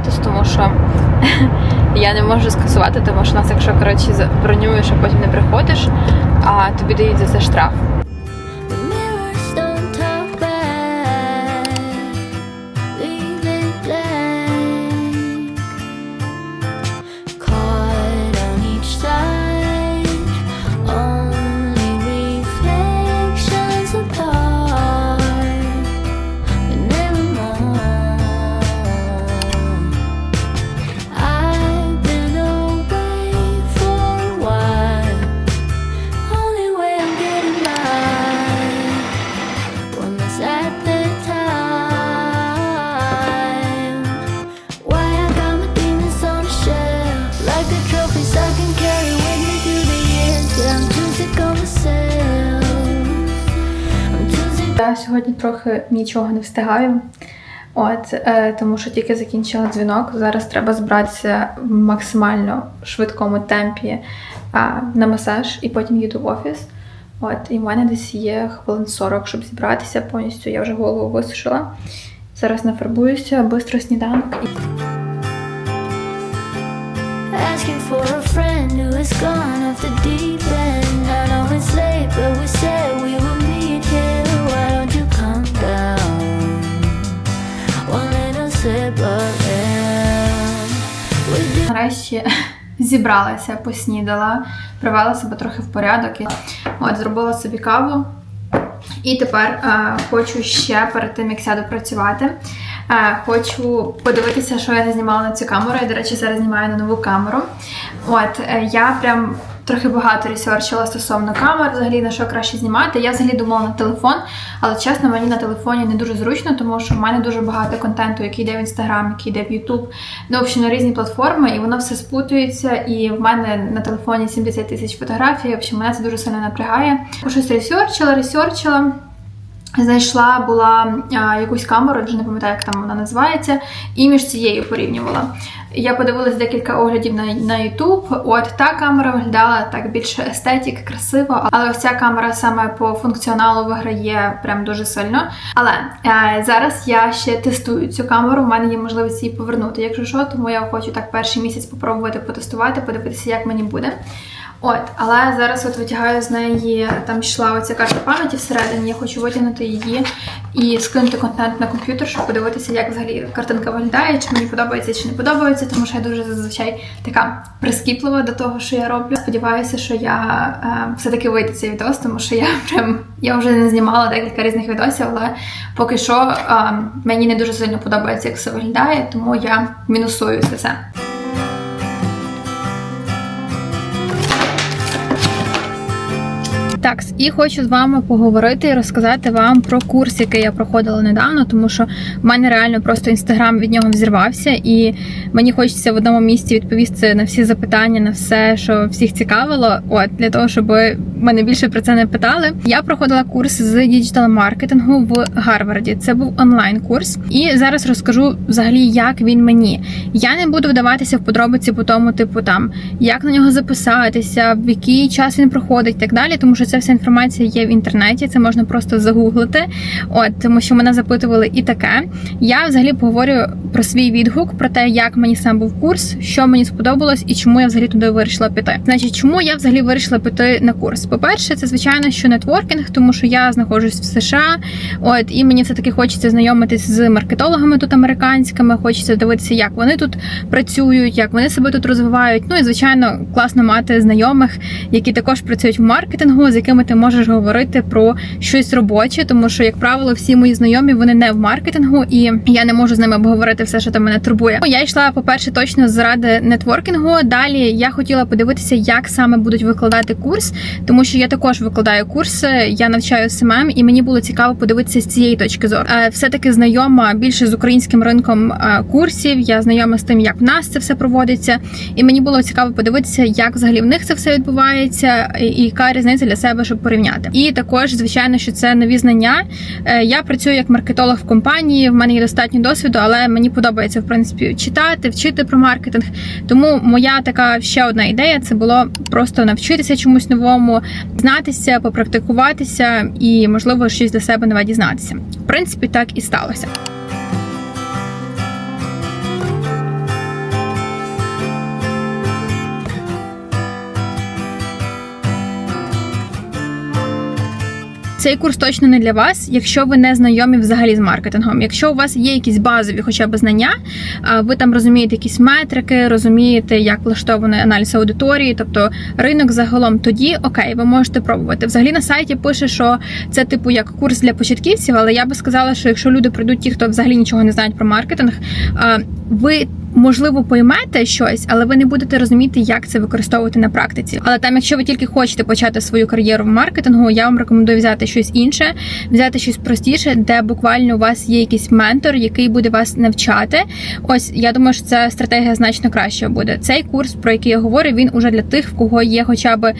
статус, тому що я не можу скасувати, тому що нас, якщо коротше бронюєш, а потім не приходиш, а тобі дають за це штраф. Сьогодні трохи нічого не встигаю. От, е, тому що тільки закінчила дзвінок. Зараз треба збиратися в максимально швидкому темпі е, на масаж і потім їду в офіс. От, і в мене десь є хвилин 40, щоб зібратися повністю. Я вже голову висушила. Зараз нафарбуюся, бистро сніданок who has gone off the deep end. I know it's late, but we said we would Нарешті зібралася, поснідала, привела себе трохи в порядок. І, От, зробила собі каву. І тепер е, хочу ще перед тим, як сяду працювати. Е, хочу подивитися, що я не знімала на цю камеру. Я, до речі, зараз знімаю на нову камеру. От е, я прям трохи багато ресерчила стосовно камер, взагалі на що краще знімати. Я взагалі думала на телефон, але чесно, мені на телефоні не дуже зручно, тому що в мене дуже багато контенту, який йде в інстаграм, який йде в Ютуб, ну, в общем, на різні платформи, і воно все спутується. І в мене на телефоні 70 тисяч фотографій. В общем, мене це дуже сильно напрягає. Щось ресерчила, ресерчила. Знайшла була а, якусь камеру, вже не пам'ятаю, як там вона називається, і між цією порівнювала. Я подивилась декілька оглядів на, на YouTube. От та камера виглядала так більше естетик, красиво, але ось ця камера саме по функціоналу виграє прям дуже сильно. Але е, зараз я ще тестую цю камеру. У мене є можливість її повернути, якщо що, тому я хочу так перший місяць попробувати потестувати, подивитися, як мені буде. От, але зараз от витягаю з неї, там йшла оця карта пам'яті всередині, я хочу витягнути її і скинути контент на комп'ютер, щоб подивитися, як взагалі картинка виглядає, чи мені подобається, чи не подобається, тому що я дуже зазвичай така прискіплива до того, що я роблю. Сподіваюся, що я е, все-таки вийде цей відос, тому що я прям я вже не знімала декілька різних відосів, але поки що е, мені не дуже сильно подобається, як все виглядає, тому я мінусую це Так, і хочу з вами поговорити і розказати вам про курс, який я проходила недавно, тому що в мене реально просто інстаграм від нього взірвався, і мені хочеться в одному місці відповісти на всі запитання, на все, що всіх цікавило. От для того, щоб мене більше про це не питали. Я проходила курс з діджитал-маркетингу в Гарварді. Це був онлайн курс, і зараз розкажу взагалі, як він мені. Я не буду вдаватися в подробиці по тому, типу там як на нього записатися, в який час він проходить, і так далі, тому що ця вся інформація є в інтернеті. Це можна просто загуглити. От тому, що мене запитували і таке. Я взагалі поговорю про свій відгук, про те, як мені сам був курс, що мені сподобалось і чому я взагалі туди вирішила піти. Значить, чому я взагалі вирішила піти на курс? По-перше, це звичайно, що нетворкінг, тому що я знаходжусь в США. От і мені все таки хочеться знайомитись з маркетологами тут американськими. Хочеться дивитися, як вони тут працюють, як вони себе тут розвивають. Ну і звичайно, класно мати знайомих, які також працюють в маркетингу, якими ти можеш говорити про щось робоче, тому що, як правило, всі мої знайомі вони не в маркетингу, і я не можу з ними обговорити все, що там мене турбує. Я йшла, по-перше, точно заради нетворкінгу. Далі я хотіла подивитися, як саме будуть викладати курс, тому що я також викладаю курси, я навчаю СММ, і мені було цікаво подивитися з цієї точки зору. Все таки знайома більше з українським ринком е, курсів. Я знайома з тим, як в нас це все проводиться, і мені було цікаво подивитися, як взагалі в них це все відбувається, і яка різниця для себе, щоб порівняти. І також, звичайно, що це нові знання. Е, Я працюю як маркетолог в компанії. В мене є достатньо досвіду, але мені подобається в принципі читати, вчити про маркетинг. Тому моя така ще одна ідея це було просто навчитися чомусь новому, знатися, попрактикуватися і, можливо, щось для себе нове дізнатися. В принципі, так і сталося. Цей курс точно не для вас, якщо ви не знайомі взагалі з маркетингом. Якщо у вас є якісь базові, хоча б знання, ви там розумієте якісь метрики, розумієте, як влаштований аналіз аудиторії, тобто ринок загалом, тоді окей, ви можете пробувати. Взагалі на сайті пише, що це типу як курс для початківців, але я би сказала, що якщо люди прийдуть, ті, хто взагалі нічого не знають про маркетинг, ви. Можливо, поймете щось, але ви не будете розуміти, як це використовувати на практиці. Але там, якщо ви тільки хочете почати свою кар'єру в маркетингу, я вам рекомендую взяти щось інше, взяти щось простіше, де буквально у вас є якийсь ментор, який буде вас навчати. Ось я думаю, що ця стратегія значно краще буде. Цей курс, про який я говорю, він уже для тих, в кого є хоча б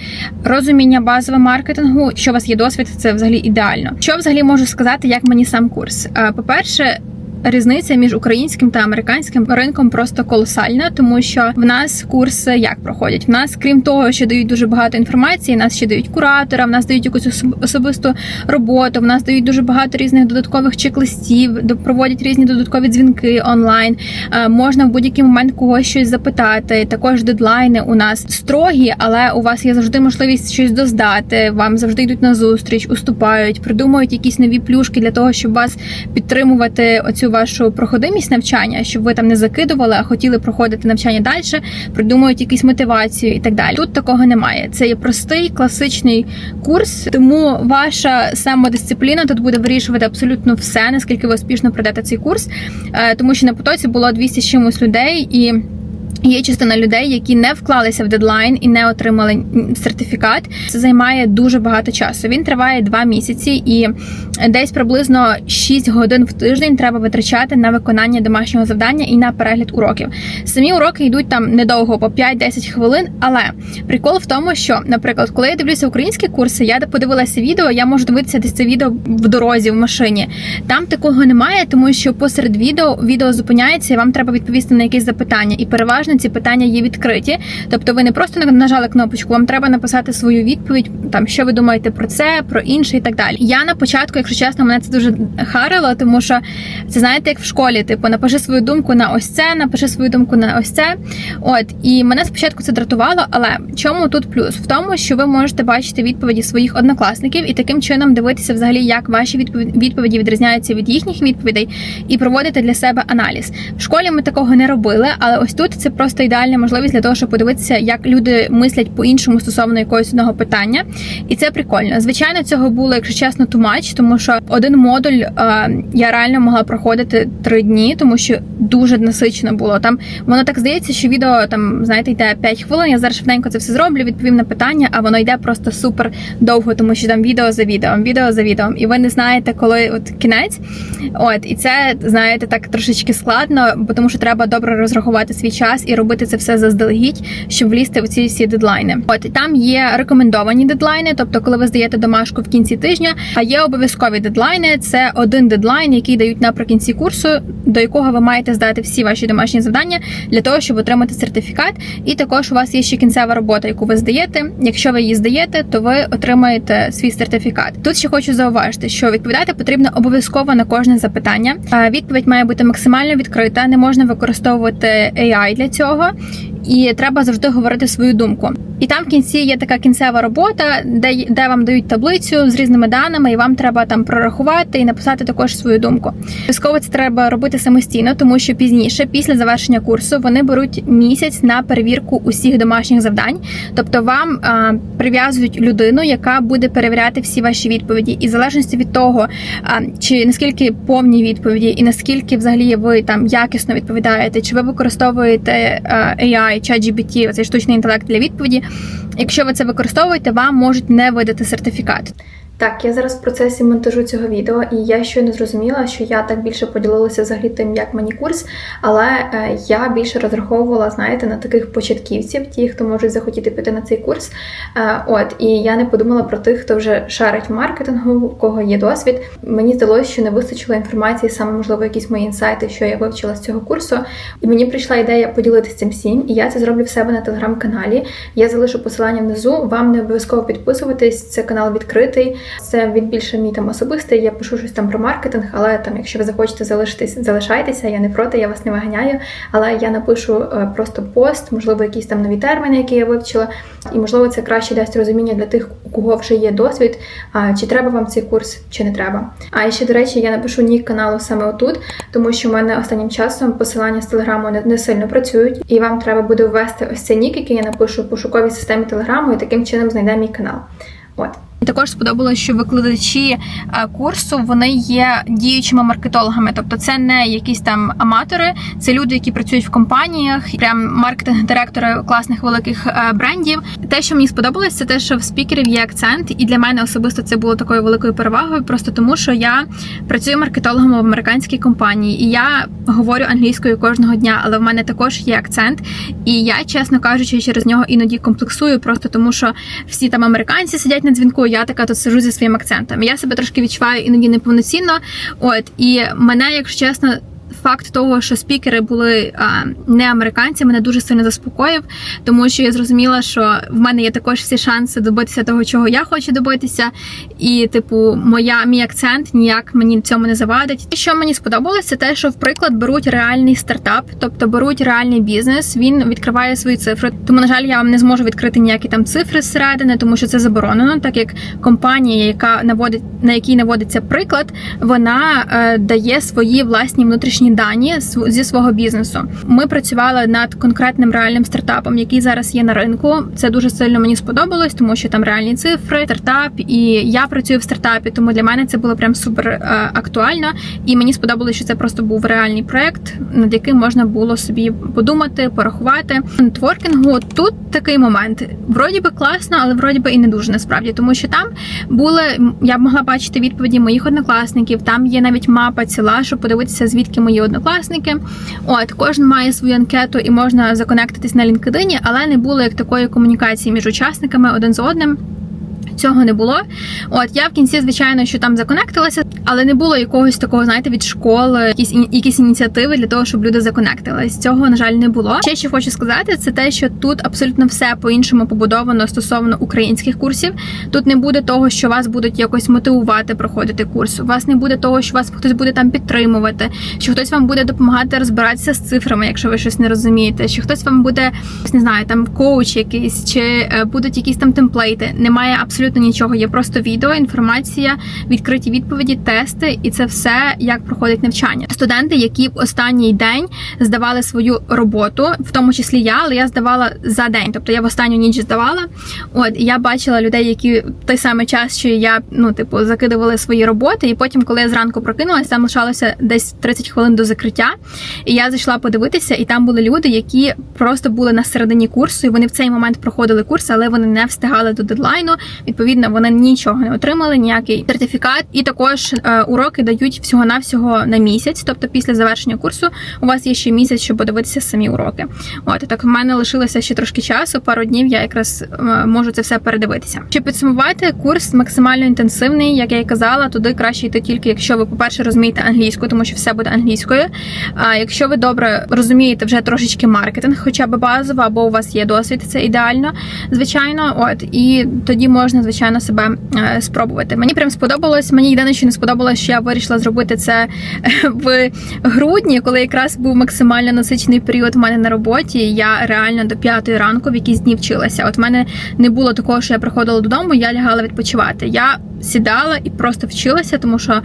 розуміння базове маркетингу. Якщо у вас є досвід, це взагалі ідеально. Що взагалі можу сказати, як мені сам курс? Е, По-перше, Різниця між українським та американським ринком просто колосальна, тому що в нас курси як проходять. В нас, крім того, що дають дуже багато інформації, нас ще дають куратора, в нас дають якусь особисту роботу. В нас дають дуже багато різних додаткових чек-листів, проводять різні додаткові дзвінки онлайн. Е, Можна в будь-який момент когось щось запитати. Також дедлайни у нас строгі, але у вас є завжди можливість щось доздати. Вам завжди йдуть на зустріч, уступають, придумують якісь нові плюшки для того, щоб вас підтримувати оцю вашу проходимість навчання, щоб ви там не закидували, а хотіли проходити навчання далі, придумують якісь мотивацію і так далі. Тут такого немає. Це є простий класичний курс, тому ваша самодисципліна тут буде вирішувати абсолютно все, наскільки ви успішно пройдете цей курс, Е, тому що на потоці було 200 з чимось людей і. Є частина людей, які не вклалися в дедлайн і не отримали сертифікат. Це займає дуже багато часу. Він триває два місяці, і десь приблизно 6 годин в тиждень треба витрачати на виконання домашнього завдання і на перегляд уроків. Самі уроки йдуть там недовго, по 5-10 хвилин. Але прикол в тому, що, наприклад, коли я дивлюся українські курси, я подивилася відео, я можу дивитися десь це відео в дорозі, в машині. Там такого немає, тому що посеред відео відео зупиняється, і вам треба відповісти на якісь запитання. І переважно ці питання є відкриті. Тобто ви не просто нажали кнопочку, вам треба написати свою відповідь, там що ви думаєте про це, про інше і так далі. Я на початку, якщо чесно, мене це дуже харило, тому що це знаєте, як в школі, типу, напиши свою думку на ось це, напиши свою думку на ось це. От і мене спочатку це дратувало, але чому тут плюс? В тому, що ви можете бачити відповіді своїх однокласників і таким чином дивитися взагалі, як ваші відповіді відрізняються від їхніх відповідей, і проводити для себе аналіз. В школі ми такого не робили, але ось тут це просто ідеальна можливість для того, щоб подивитися, як люди мислять по-іншому стосовно якогось одного питання. І це прикольно. Звичайно, цього було, якщо чесно, тумач, тому що один модуль е, я реально могла проходити три дні, тому що дуже насичено було. Там воно так здається, що відео там знаєте йде 5 хвилин. Я зараз швиденько це все зроблю, відповім на питання, а воно йде просто супер довго, тому що там відео за відео, відео за відео. І ви не знаєте, коли от кінець. От і це знаєте так трошечки складно, бо тому що треба добре розрахувати свій час і робити це все заздалегідь, щоб влізти в ці всі дедлайни. От і там є рекомендовані дедлайни, тобто, коли ви здаєте домашку в кінці тижня, а є обов'язкові дедлайни. Це один дедлайн, який дають наприкінці курсу, до якого ви маєте здати всі ваші домашні завдання для того, щоб отримати сертифікат. І також у вас є ще кінцева робота, яку ви здаєте. Якщо ви її здаєте, то ви отримаєте свій сертифікат. Тут ще хочу зауважити, що відповідати потрібно обов'язково на кожне запитання. Відповідь має бути максимально відкрита, не можна використовувати AI для цього. І треба завжди говорити свою думку. І там в кінці є така кінцева робота, де, де вам дають таблицю з різними даними, і вам треба там прорахувати і написати також свою думку. Обов'язково це треба робити самостійно, тому що пізніше, після завершення курсу, вони беруть місяць на перевірку усіх домашніх завдань. Тобто вам а, прив'язують людину, яка буде перевіряти всі ваші відповіді, і в залежності від того, а, чи наскільки повні відповіді, і наскільки взагалі ви там якісно відповідаєте, чи ви використовуєте а, AI, ChatGPT, цей штучний інтелект для відповіді. Якщо ви це використовуєте, вам можуть не видати сертифікат. Так, я зараз в процесі монтажу цього відео, і я щойно зрозуміла, що я так більше поділилася взагалі тим, як мені курс, але е, я більше розраховувала, знаєте, на таких початківців, ті, хто можуть захотіти піти на цей курс. Е, от, і я не подумала про тих, хто вже шарить маркетингу, у кого є досвід. Мені здалося, що не вистачило інформації, саме можливо, якісь мої інсайти, що я вивчила з цього курсу. І мені прийшла ідея поділитися цим всім, і я це зроблю в себе на телеграм-каналі. Я залишу посилання внизу. Вам не обов'язково підписуватись. Це канал відкритий. Це він більше мій там особистий. Я пишу щось там про маркетинг, але там, якщо ви захочете залишитись, залишайтеся, я не проти, я вас не виганяю. Але я напишу е, просто пост, можливо, якісь там нові терміни, які я вивчила, і можливо це краще дасть розуміння для тих, у кого вже є досвід, чи треба вам цей курс, чи не треба. А ще до речі, я напишу нік каналу саме отут, тому що в мене останнім часом посилання з телеграму не сильно працюють, і вам треба буде ввести ось цей нік, який я напишу в пошуковій системі телеграму, і таким чином знайде мій канал. От. Також сподобалось, що викладачі е, курсу вони є діючими маркетологами, тобто це не якісь там аматори, це люди, які працюють в компаніях, прям маркетинг-директори класних великих е, брендів. Те, що мені сподобалось, це те, що в спікерів є акцент, і для мене особисто це було такою великою перевагою, просто тому що я працюю маркетологом в американській компанії, і я говорю англійською кожного дня, але в мене також є акцент. І я, чесно кажучи, через нього іноді комплексую, просто тому що всі там американці сидять на дзвінку. Я така тут сижу зі своїм акцентом. Я себе трошки відчуваю іноді неповноцінно. От і мене, якщо чесно. Факт того, що спікери були не американці, мене дуже сильно заспокоїв, тому що я зрозуміла, що в мене є також всі шанси добитися того, чого я хочу добитися. І, типу, моя мій акцент ніяк мені цьому не завадить. І Що мені сподобалося, те, що в приклад беруть реальний стартап, тобто беруть реальний бізнес. Він відкриває свої цифри. Тому, на жаль, я вам не зможу відкрити ніякі там цифри зсередини, тому що це заборонено, так як компанія, яка наводить на якій наводиться приклад, вона е, дає свої власні внутрішні дані зі свого бізнесу. Ми працювали над конкретним реальним стартапом, який зараз є на ринку. Це дуже сильно мені сподобалось, тому що там реальні цифри, стартап, і я працюю в стартапі, тому для мене це було прям супер е, актуально. І мені сподобалось, що це просто був реальний проект, над яким можна було собі подумати, порахувати. Нетворкінгу тут такий момент. Вроді би класно, але вроді би і не дуже насправді, тому що там були я б могла бачити відповіді моїх однокласників. Там є навіть мапа ціла, щоб подивитися, звідки мої однокласники. От кожен має свою анкету і можна законектитись на LinkedIn, але не було як такої комунікації між учасниками один з одним. Цього не було. От я в кінці, звичайно, що там законектилася, але не було якогось такого, знаєте, від школи, якісь якісь ініціативи для того, щоб люди законектились. Цього на жаль не було. Ще що хочу сказати, це те, що тут абсолютно все по-іншому побудовано стосовно українських курсів. Тут не буде того, що вас будуть якось мотивувати проходити курс. У вас не буде того, що вас хтось буде там підтримувати, що хтось вам буде допомагати розбиратися з цифрами, якщо ви щось не розумієте, що хтось вам буде не знаю, там коуч якийсь, чи е, будуть якісь там темплейти. Немає абсолютно нічого. Є просто відео, інформація, відкриті відповіді, тести, і це все як проходить навчання. Студенти, які в останній день здавали свою роботу, в тому числі я, але я здавала за день, тобто я в останню ніч здавала. От я бачила людей, які в той самий час, що я ну, типу, закидували свої роботи, і потім, коли я зранку прокинулася, там лишалося десь 30 хвилин до закриття. І я зайшла подивитися, і там були люди, які просто були на середині курсу, і вони в цей момент проходили курс, але вони не встигали до дедлайну. Вони нічого не отримали, ніякий сертифікат. І також е, уроки дають всього навсього на місяць. Тобто, після завершення курсу у вас є ще місяць, щоб подивитися самі уроки. От так в мене лишилося ще трошки часу. Пару днів я якраз е, можу це все передивитися. Щоб підсумувати, курс максимально інтенсивний, як я і казала, туди краще йти тільки, якщо ви, по-перше, розумієте англійську, тому що все буде англійською. А якщо ви добре розумієте вже трошечки маркетинг, хоча б базово, або у вас є досвід, це ідеально, звичайно. От і тоді можна, звичайно, себе е, спробувати. Мені прям сподобалось. Мені єдине, що не сподобалось, що я вирішила зробити це е, в грудні, коли якраз був максимально насичений період в мене на роботі. Я реально до п'ятої ранку в якісь дні вчилася. От в мене не було такого, що я приходила додому, я лягала відпочивати. Я сідала і просто вчилася, тому що.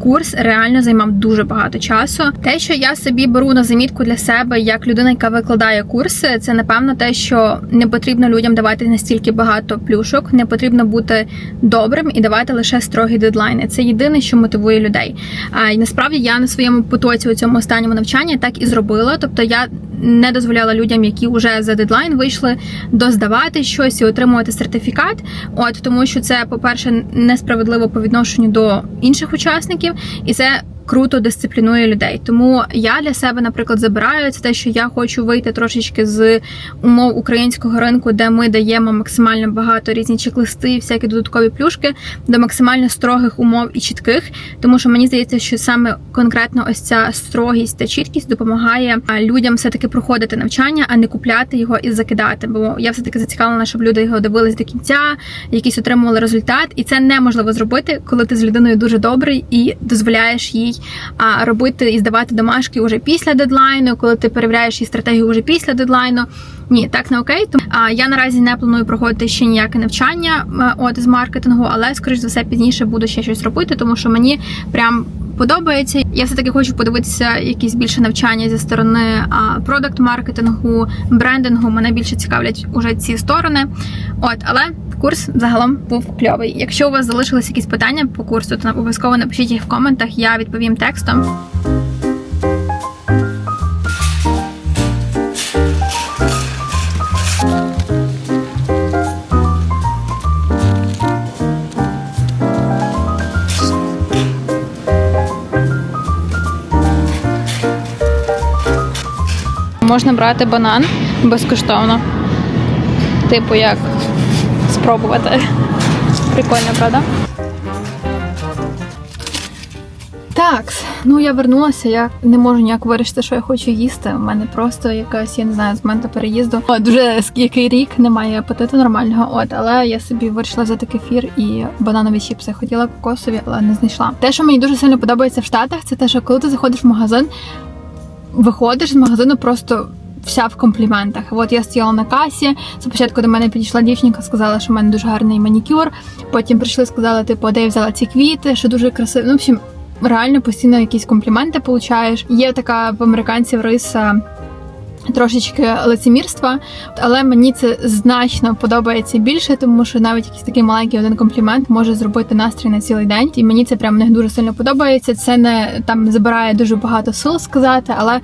Курс реально займав дуже багато часу. Те, що я собі беру на замітку для себе як людина, яка викладає курси, це напевно те, що не потрібно людям давати настільки багато плюшок, не потрібно бути добрим і давати лише строгі дедлайни. Це єдине, що мотивує людей. А і насправді я на своєму потоці у цьому останньому навчанні так і зробила. Тобто я не дозволяла людям, які вже за дедлайн вийшли, доздавати щось і отримувати сертифікат. От тому, що це, по-перше, несправедливо по відношенню до інших учасників, і це. Круто дисциплінує людей. Тому я для себе, наприклад, забираю це те, що я хочу вийти трошечки з умов українського ринку, де ми даємо максимально багато різні чек-листи, всякі додаткові плюшки до максимально строгих умов і чітких. Тому що мені здається, що саме конкретно ось ця строгість та чіткість допомагає людям все таки проходити навчання, а не купляти його і закидати. Бо я все таки зацікавлена, щоб люди його дивились до кінця, якийсь отримували результат, і це неможливо зробити, коли ти з людиною дуже добрий і дозволяєш їй а, робити і здавати домашки уже після дедлайну, коли ти перевіряєш її стратегію вже після дедлайну. Ні, так не окей. Тому а, я наразі не планую проходити ще ніяке навчання от з маркетингу, але скоріш за все пізніше буду ще щось робити, тому що мені прям подобається. Я все таки хочу подивитися якісь більше навчання зі сторони продакт маркетингу, брендингу. Мене більше цікавлять уже ці сторони. От, але курс загалом був кльовий. Якщо у вас залишились якісь питання по курсу, то обов'язково напишіть їх в коментах. Я відповім текстом. Можна брати банан безкоштовно. Типу, як спробувати. Прикольно, правда? Так, ну я вернулася. Я не можу ніяк вирішити, що я хочу їсти. У мене просто якась, я не знаю, з моменту переїзду. О, дуже який рік немає апетиту нормального. От, але я собі вирішила взяти кефір і бананові чіпси. Хотіла кокосові, але не знайшла. Те, що мені дуже сильно подобається в Штатах, це те, що коли ти заходиш в магазин, виходиш з магазину просто. Вся в компліментах. От я стояла на касі. Спочатку до мене підійшла дівчинка, сказала, що в мене дуже гарний манікюр. Потім прийшли, сказали, типу, де я взяла ці квіти, що дуже красиво. Ну, в общем, реально постійно якісь компліменти получаєш. Є така в американців риса. Трошечки лицемірства, але мені це значно подобається більше, тому що навіть якийсь такий маленький один комплімент може зробити настрій на цілий день. І мені це прям не дуже сильно подобається. Це не там забирає дуже багато сил сказати, але е,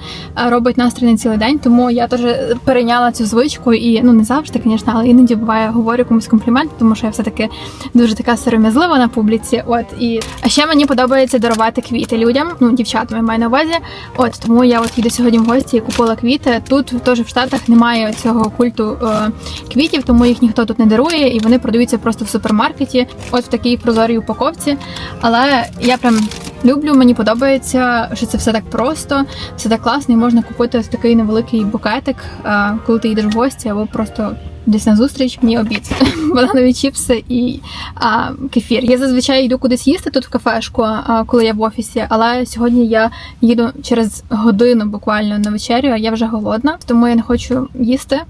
робить настрій на цілий день. Тому я теж перейняла цю звичку і ну не завжди, звісно, але іноді буває говорю комусь комплімент, тому що я все таки дуже така сором'язлива на публіці. От і а ще мені подобається дарувати квіти людям, ну дівчатам я маю на увазі. От тому я от їду сьогодні в гості і купила квіти. Тут теж в Штатах немає цього культу е, квітів, тому їх ніхто тут не дарує, і вони продаються просто в супермаркеті, от в такій прозорій упаковці. Але я прям люблю, мені подобається, що це все так просто, все так класно, і можна купити такий невеликий букетик, е, коли ти їдеш в гості, або просто. Десь на зустріч мені обід, бананові чіпси і а, кефір. Я зазвичай йду кудись їсти тут в кафешку, а, коли я в офісі. Але сьогодні я їду через годину буквально на вечерю, а я вже голодна, тому я не хочу їсти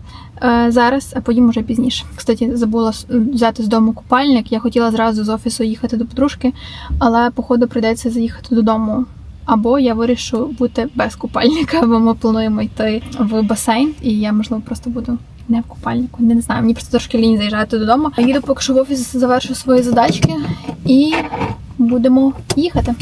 е, зараз, а поїм уже пізніше. Кстати, забула взяти з дому купальник. Я хотіла зразу з офісу їхати до подружки, але походу прийдеться заїхати додому. Або я вирішу бути без купальника, бо ми плануємо йти в басейн, і я можливо просто буду не в купальнику. Не знаю, мені просто трошки лінь заїжджати додому. Їду поки що в офіс, завершу свої задачки і будемо їхати.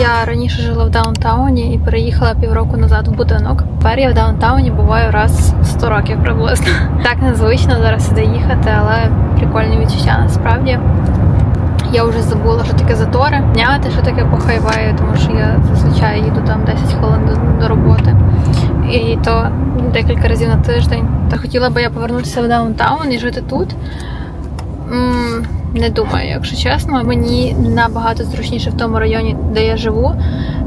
Я раніше жила в даунтауні і переїхала півроку назад в будинок. Тепер я в даунтауні буваю раз в 100 років приблизно. Так незвично зараз сюди їхати, але прикольні відчуття насправді. Я вже забула, що таке затори, зняти, що таке по хайвею, тому що я зазвичай їду там 10 хвилин до, до роботи. І то декілька разів на тиждень. Та хотіла би я повернутися в даунтаун і жити тут. М, не думаю, якщо чесно. Мені набагато зручніше в тому районі, де я живу,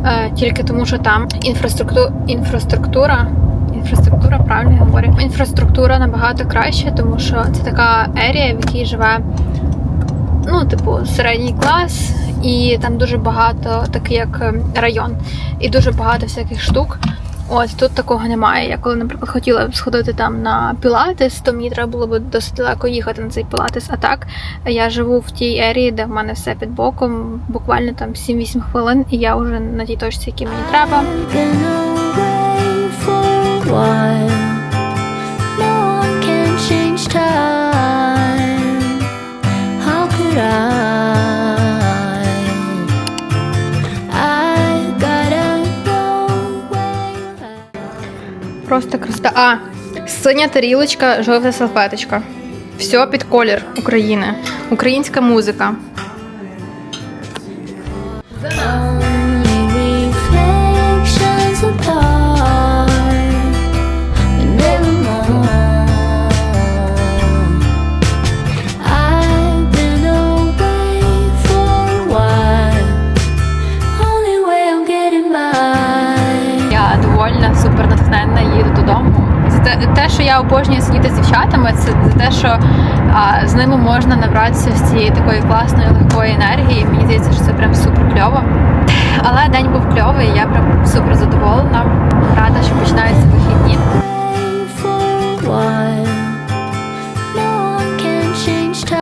е, тільки тому, що там інфраструктура, інфраструктура. Інфраструктура, правильно я говорю. Інфраструктура набагато краще, тому що це така ерія, в якій живе ну, типу, середній клас, і там дуже багато, такий як е, район, і дуже багато всяких штук. От тут такого немає. Я коли, наприклад, хотіла б сходити там на пілатес, то мені треба було б досить далеко їхати на цей пілатес. А так я живу в тій ерії, де в мене все під боком, буквально там 7-8 хвилин, і я вже на тій точці, які мені треба. Просто красота. А, синя тарілочка, жовта салфеточка. Все під колір України. Українська музика. дівчатами, це те, що а, з ними можна набратися з цієї такої класної легкої енергії. Мені здається, що це прям супер кльово. Але день був кльовий, я прям супер задоволена. Рада, що починаються вихідні.